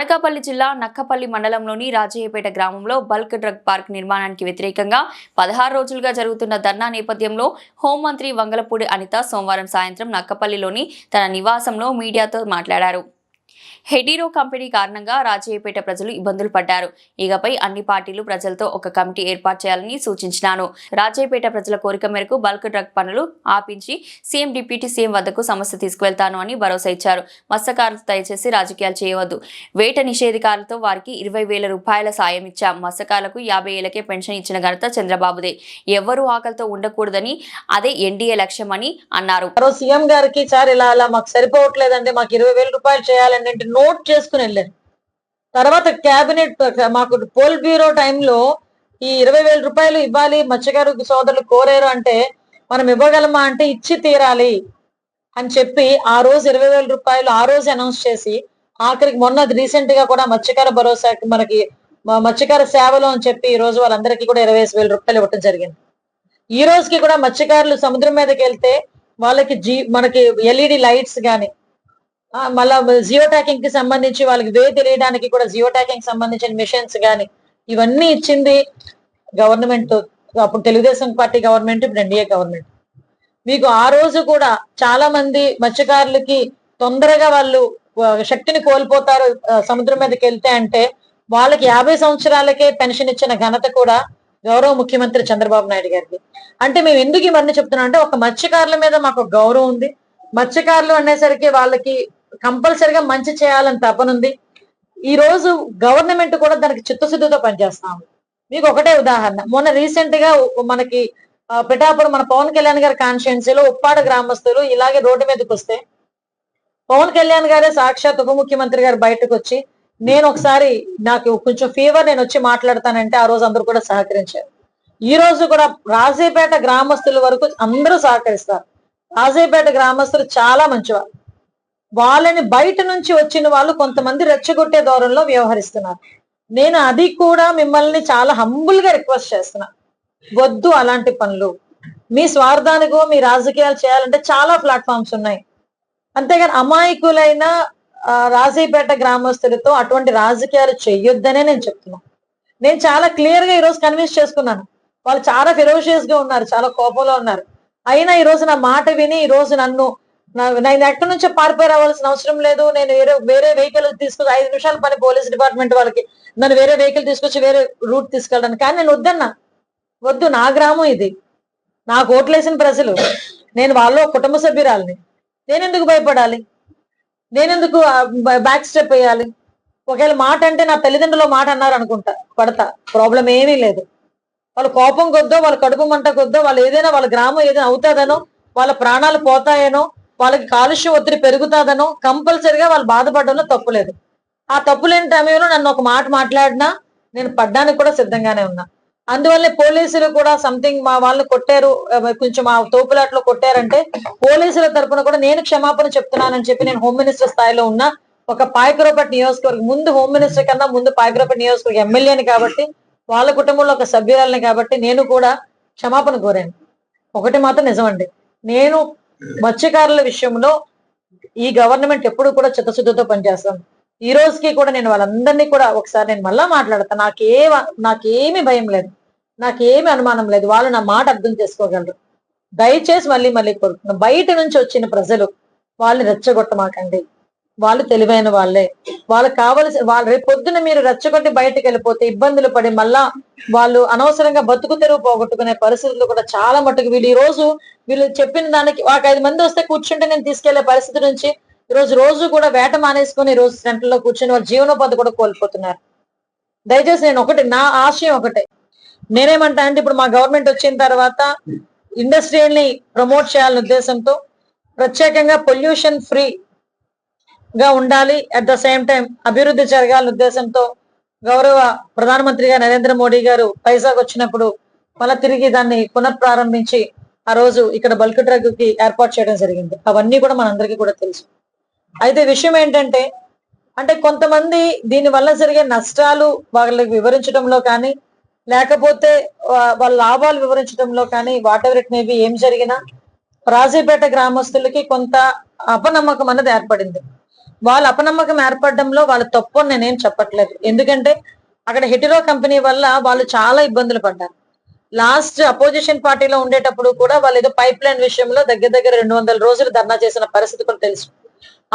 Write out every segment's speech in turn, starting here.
అనకాపల్లి జిల్లా నక్కపల్లి మండలంలోని రాజయ్యపేట గ్రామంలో బల్క్ డ్రగ్ పార్క్ నిర్మాణానికి వ్యతిరేకంగా పదహారు రోజులుగా జరుగుతున్న ధర్నా నేపథ్యంలో హోంమంత్రి వంగలపూడి అనిత సోమవారం సాయంత్రం నక్కపల్లిలోని తన నివాసంలో మీడియాతో మాట్లాడారు. హెడీరో కంపెనీ కారణంగా రాజయ్యపేట ప్రజలు ఇబ్బందులు పడ్డారు. ఇకపై అన్ని పార్టీలు ప్రజలతో ఒక కమిటీ ఏర్పాటు చేయాలని సూచించినాను రాజయ్యపేట ప్రజల కోరిక మేరకు బల్క్ డ్రగ్ పనులు ఆపించి సీఎం డిప్యూటీ సీఎం వద్దకు సమస్య తీసుకువెళ్తాను అని భరోసా ఇచ్చారు. మత్స్యకారులు దయచేసి రాజకీయాలు చేయవద్దు. వేట నిషేధికారులతో వారికి ఇరవై వేల రూపాయల సాయం ఇచ్చాం. మత్స్యకారులకు యాభై ఏళ్ళకే పెన్షన్ ఇచ్చిన ఘనత చంద్రబాబుదే. ఎవ్వరూ ఆకలితో ఉండకూడదని అదే ఎన్డీఏ లక్ష్యమని అన్నారు. సీఎం గారికి సార్ ఇలా అలా మాకు సరిపోవట్లేదండి మాకు ఇరవై వేల రూపాయలు చేయాలండి నోట్ చేసుకుని వెళ్ళారు. తర్వాత క్యాబినెట్ మాకు పోల్ బ్యూరో టైంలో ఈ ఇరవై వేల రూపాయలు ఇవ్వాలి మత్స్యకారు సోదరులు కోరారు అంటే మనం ఇవ్వగలమా అంటే ఇచ్చి తీరాలి అని చెప్పి ఆ రోజు ఇరవై వేల రూపాయలు ఆ రోజు అనౌన్స్ చేసి ఆఖరికి మొన్న రీసెంట్గా కూడా మత్స్యకార భరోసాకి మనకి మత్స్యకార సేవలు అని చెప్పి ఈ రోజు వాళ్ళందరికీ కూడా ఇరవై వేల రూపాయలు ఇవ్వటం జరిగింది. ఈ రోజుకి కూడా మత్స్యకారులు సముద్రం మీదకి వెళ్తే వాళ్ళకి జీ మనకి ఎల్ఈడి లైట్స్ కానీ మళ్ళా జియో ట్యాకింగ్కి సంబంధించి వాళ్ళకి వే తెలియడానికి కూడా జియో ట్యాకింగ్ సంబంధించిన మిషన్స్ కానీ ఇవన్నీ ఇచ్చింది గవర్నమెంట్. అప్పుడు తెలుగుదేశం పార్టీ గవర్నమెంట్ ఇప్పుడు ఎన్డీఏ గవర్నమెంట్. మీకు ఆ రోజు కూడా చాలా మంది మత్స్యకారులకి తొందరగా వాళ్ళు శక్తిని కోల్పోతారు సముద్రం మీదకి వెళ్తే అంటే వాళ్ళకి యాభై సంవత్సరాలకే పెన్షన్ ఇచ్చిన ఘనత కూడా గౌరవ ముఖ్యమంత్రి చంద్రబాబు నాయుడు గారికి. అంటే మేము ఎందుకు ఇవన్నీ చెప్తున్నాం అంటే ఒక మత్స్యకారుల మీద మాకు గౌరవం ఉంది. మత్స్యకారులు అనేసరికి వాళ్ళకి కంపల్సరిగా మంచి చేయాలని తపనుంది ఈ రోజు గవర్నమెంట్ కూడా దానికి చిత్తశుద్ధితో పనిచేస్తాము మీకు ఒకటే ఉదాహరణ. మొన్న రీసెంట్గా మనకి పిఠాపురం మన పవన్ కళ్యాణ్ గారి కాన్స్టిట్యున్సీలో ఉప్పాడ గ్రామస్తులు ఇలాగే రోడ్డు మీదకి వస్తే పవన్ కళ్యాణ్ గారే సాక్షాత్ ఉప ముఖ్యమంత్రి గారు బయటకు వచ్చి నేను ఒకసారి నాకు కొంచెం ఫీవర్ నేను వచ్చి మాట్లాడతానంటే ఆ రోజు అందరూ కూడా సహకరించారు. ఈ రోజు కూడా రాజీపేట గ్రామస్తుల వరకు అందరూ సహకరిస్తారు. రాజీపేట గ్రామస్తులు చాలా మంచివారు. వాళ్ళని బయట నుంచి వచ్చిన వాళ్ళు కొంతమంది రెచ్చగొట్టే దూరంలో వ్యవహరిస్తున్నారు. నేను అది కూడా మిమ్మల్ని చాలా హంబుల్గా రిక్వెస్ట్ చేస్తున్నా. వద్దు అలాంటి పనులు. మీ స్వార్థానికో మీ రాజకీయాలు చేయాలంటే చాలా ప్లాట్ఫామ్స్ ఉన్నాయి. అంతేగాని అమాయకులైన రాజీపేట గ్రామస్తులతో అటువంటి రాజకీయాలు చెయ్యొద్దనే నేను చెప్తున్నా. నేను చాలా క్లియర్గా ఈరోజు కన్విన్స్ చేసుకున్నాను. వాళ్ళు చాలా ఫెరోషియస్గా ఉన్నారు చాలా కోపంలో ఉన్నారు. అయినా ఈ రోజు నా మాట విని ఈ రోజు నన్ను నేను ఎక్కడి నుంచో పారిపోయి రావాల్సిన అవసరం లేదు. నేను వేరే వేరే వెహికల్ తీసుకొచ్చి ఐదు నిమిషాల పని పోలీస్ డిపార్ట్మెంట్ వాళ్ళకి. నన్ను వేరే వెహికల్ తీసుకొచ్చి వేరే రూట్ తీసుకెళ్ళడానికి. కానీ నేను వద్దన్నా. వద్దు నా గ్రామం ఇది. నాకు ఓట్లేసిన ప్రజలు. నేను వాళ్ళ కుటుంబ సభ్యురాలని. నేను ఎందుకు భయపడాలి? నేనెందుకు బ్యాక్ స్టెప్ వేయాలి? ఒకవేళ మాట అంటే నా తల్లిదండ్రులు మాట అన్నారు అనుకుంటా పడతా. ప్రాబ్లం ఏమీ లేదు. వాళ్ళ కోపం కొద్దో వాళ్ళ కడుపు మంట కొద్దో వాళ్ళు ఏదైనా వాళ్ళ గ్రామం ఏదైనా అవుతాదనో వాళ్ళ ప్రాణాలు పోతాయనో వాళ్ళకి కాలుష్యం ఒత్తిడి పెరుగుతాదనో కంపల్సరిగా వాళ్ళు బాధపడడంలో తప్పు లేదు. ఆ తప్పు లేని సమయంలో నన్ను ఒక మాట మాట్లాడినా నేను పడ్డానికి కూడా సిద్ధంగానే ఉన్నా. అందువల్లే పోలీసులు కూడా సంథింగ్ మా వాళ్ళని కొట్టారు కొంచెం మా తోపులాట్లో కొట్టారంటే పోలీసుల తరపున కూడా నేను క్షమాపణ చెప్తున్నానని చెప్పి నేను హోమ్ మినిస్టర్ స్థాయిలో ఉన్నా. ఒక పాయకరోపట్ నియోజకవర్గం ముందు హోమ్ మినిస్టర్ కన్నా ముందు పాయకరోపట్ నియోజకవర్గ ఎమ్మెల్యేని కాబట్టి వాళ్ళ కుటుంబంలో ఒక సభ్యురాలని కాబట్టి నేను కూడా క్షమాపణ కోరాను. ఒకటి మాత్రం నిజమండి. నేను మత్స్యకారుల విషయంలో ఈ గవర్నమెంట్ ఎప్పుడు కూడా చిత్తశుద్ధితో పనిచేస్తాను ఈ రోజుకి కూడా నేను వాళ్ళందరినీ కూడా ఒకసారి నేను మళ్ళా మాట్లాడతాను నాకే నాకేమి భయం లేదు. నాకేమి అనుమానం లేదు. వాళ్ళు నా మాట అర్థం చేసుకోగలరు. దయచేసి మళ్ళీ మళ్ళీ కోరుతున్నాను బయట నుంచి వచ్చిన ప్రజలు వాళ్ళని రెచ్చగొట్టమాకండి. వాళ్ళు తెలివైన వాళ్ళే. వాళ్ళకి కావలసిన వాళ్ళు రేపు పొద్దున మీరు రెచ్చగొట్టి బయటకు వెళ్ళిపోతే ఇబ్బందులు పడి మళ్ళా వాళ్ళు అనవసరంగా బతుకు తెరువు పోగొట్టుకునే పరిస్థితులు కూడా చాలా మటుకు వీళ్ళు ఈ రోజు వీళ్ళు చెప్పిన దానికి ఒక ఐదు మంది వస్తే కూర్చుంటే నేను తీసుకెళ్ళే పరిస్థితి నుంచి ఈ రోజు రోజు కూడా వేట మానేసుకొని ఈ రోజు సెంటర్లో కూర్చొని వాళ్ళ జీవనోపాధి కూడా కోల్పోతున్నారు. దయచేసి నేను ఒకటి నా ఆశయం ఒకటే. నేనేమంటా అంటే ఇప్పుడు మా గవర్నమెంట్ వచ్చిన తర్వాత ఇండస్ట్రీని ప్రమోట్ చేయాలనే ఉద్దేశంతో ప్రత్యేకంగా పొల్యూషన్ ఫ్రీ గా ఉండాలి. అట్ ద సేమ్ టైం అభివృద్ధి జరగాలని ఉద్దేశంతో గౌరవ ప్రధానమంత్రిగా నరేంద్ర మోడీ గారు పైజాగ్ వచ్చినప్పుడు మళ్ళా తిరిగి దాన్ని పునఃప్రారంభించి ఆ రోజు ఇక్కడ బల్క్ డ్రగ్కి ఏర్పాటు చేయడం జరిగింది. అవన్నీ కూడా మనందరికీ కూడా తెలుసు. అయితే విషయం ఏంటంటే అంటే కొంతమంది దీని వల్ల జరిగే నష్టాలు వాళ్ళకి వివరించడంలో కానీ లేకపోతే వాళ్ళ లాభాలు వివరించడంలో కానీ వాట్ ఎవర్ ఇట్ మేబీ ఏం జరిగినా రాజీపేట గ్రామస్తులకి కొంత అపనమ్మకం అన్నది ఏర్పడింది. వాళ్ళ అపనమ్మకం ఏర్పడడంలో వాళ్ళ తప్పు అని నేనేం చెప్పట్లేదు. ఎందుకంటే అక్కడ హెటిరో కంపెనీ వల్ల వాళ్ళు చాలా ఇబ్బందులు పడ్డారు. లాస్ట్ అపోజిషన్ పార్టీలో ఉండేటప్పుడు కూడా వాళ్ళు ఏదో పైప్ లైన్ విషయంలో దగ్గర దగ్గర రెండు వందల రోజులు ధర్నా చేసిన పరిస్థితి కూడా తెలుసు.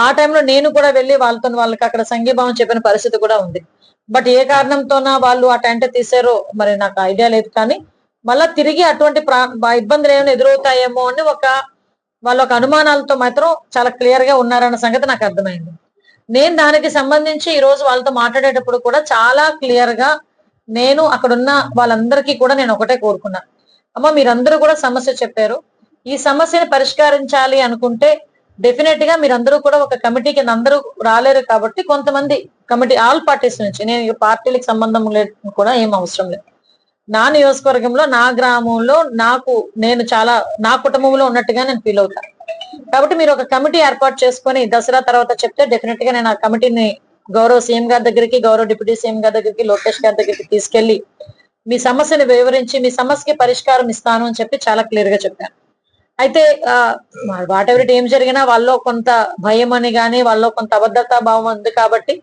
ఆ టైంలో నేను కూడా వెళ్ళి వాళ్ళతో వాళ్ళకి అక్కడ సంఘీభావం చెప్పిన పరిస్థితి కూడా ఉంది. బట్ ఏ కారణంతోనా వాళ్ళు ఆ టెంట్ తీసారో మరి నాకు ఐడియా లేదు. కానీ మళ్ళా తిరిగి అటువంటి ప్రా ఇబ్బందులు ఏమైనా ఎదురవుతాయేమో అని ఒక వాళ్ళ ఒక అనుమానాలతో మాత్రం చాలా క్లియర్గా ఉన్నారన్న సంగతి నాకు అర్థమైంది. నేను దానికి సంబంధించి ఈ రోజు వాళ్ళతో మాట్లాడేటప్పుడు కూడా చాలా క్లియర్గా నేను అక్కడున్న వాళ్ళందరికీ కూడా నేను ఒకటే కోరుకున్నా. అమ్మ మీరందరూ కూడా సమస్య చెప్పారు. ఈ సమస్యని పరిష్కరించాలి అనుకుంటే డెఫినెట్గా మీరందరూ కూడా ఒక కమిటీ కింద అందరూ రాలేరు కాబట్టి కొంతమంది కమిటీ ఆల్ పార్టీస్ నుంచి నేను పార్టీలకు సంబంధం లేదు కూడా ఏం అవసరం లేదు. నా నియోజకవర్గంలో నా గ్రామంలో నాకు నేను చాలా నా కుటుంబంలో ఉన్నట్టుగా నేను ఫీల్ అవుతాను కాబట్టి మీరు ఒక కమిటీ ఏర్పాటు చేసుకొని దసరా తర్వాత చెప్తే డెఫినెట్గా నేను ఆ కమిటీని గౌరవ సీఎం గారి దగ్గరికి గౌరవ డిప్యూటీ సీఎం గారి దగ్గరికి లోకేష్ గారి దగ్గరికి తీసుకెళ్ళి మీ సమస్యను వివరించి మీ సమస్యకి పరిష్కారం ఇస్తాను అని చెప్పి చాలా క్లియర్గా చెప్పాను. అయితే వాట్ ఎవరి ఏం జరిగినా వాళ్ళలో కొంత భయం అని కానీ వాళ్ళలో కొంత అబద్ధతా భావం ఉంది కాబట్టి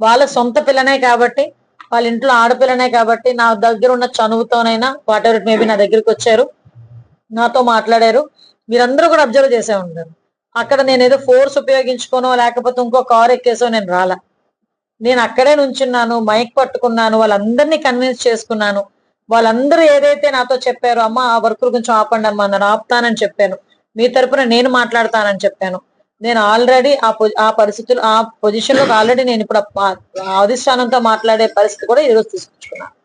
వాళ్ళ సొంత పిల్లనే కాబట్టి వాళ్ళ ఇంట్లో ఆడపిల్లనే కాబట్టి నా దగ్గర ఉన్న చనువుతోనైనా వాట్ ఎవర్ మేబీ నా దగ్గరికి వచ్చారు. నాతో మాట్లాడారు. మీరందరూ కూడా అబ్జర్వ్ చేసే ఉంటారు అక్కడ నేను ఏదో ఫోర్స్ ఉపయోగించుకోనో లేకపోతే ఇంకో కార్ ఎక్కేసో నేను రాలా. నేను అక్కడే నుంచున్నాను మైక్ పట్టుకున్నాను వాళ్ళందరినీ కన్విన్స్ చేసుకున్నాను. వాళ్ళందరూ ఏదైతే నాతో చెప్పారో అమ్మ ఆ వర్క్ కొంచెం ఆపండి అమ్మా నన్ను ఆపుతానని చెప్పాను. మీ తరపున నేను మాట్లాడతానని చెప్పాను. నేను ఆల్రెడీ ఆ ఆ పరిస్థితులు ఆ పొజిషన్లో ఆల్రెడీ నేను ఇప్పుడు అధిష్టానంతో మాట్లాడే పరిస్థితి కూడా ఈరోజు తీసుకొచ్చుకున్నాను